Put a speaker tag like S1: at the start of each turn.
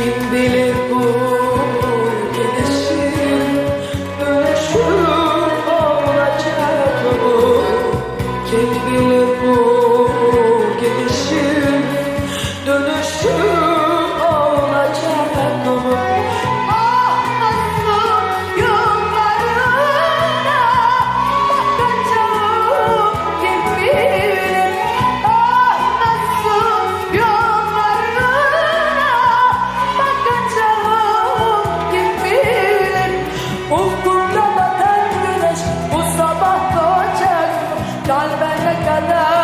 S1: Kim bilir bu gidişin dönüşüm olacak mı? Kim bilir Ben ne kadar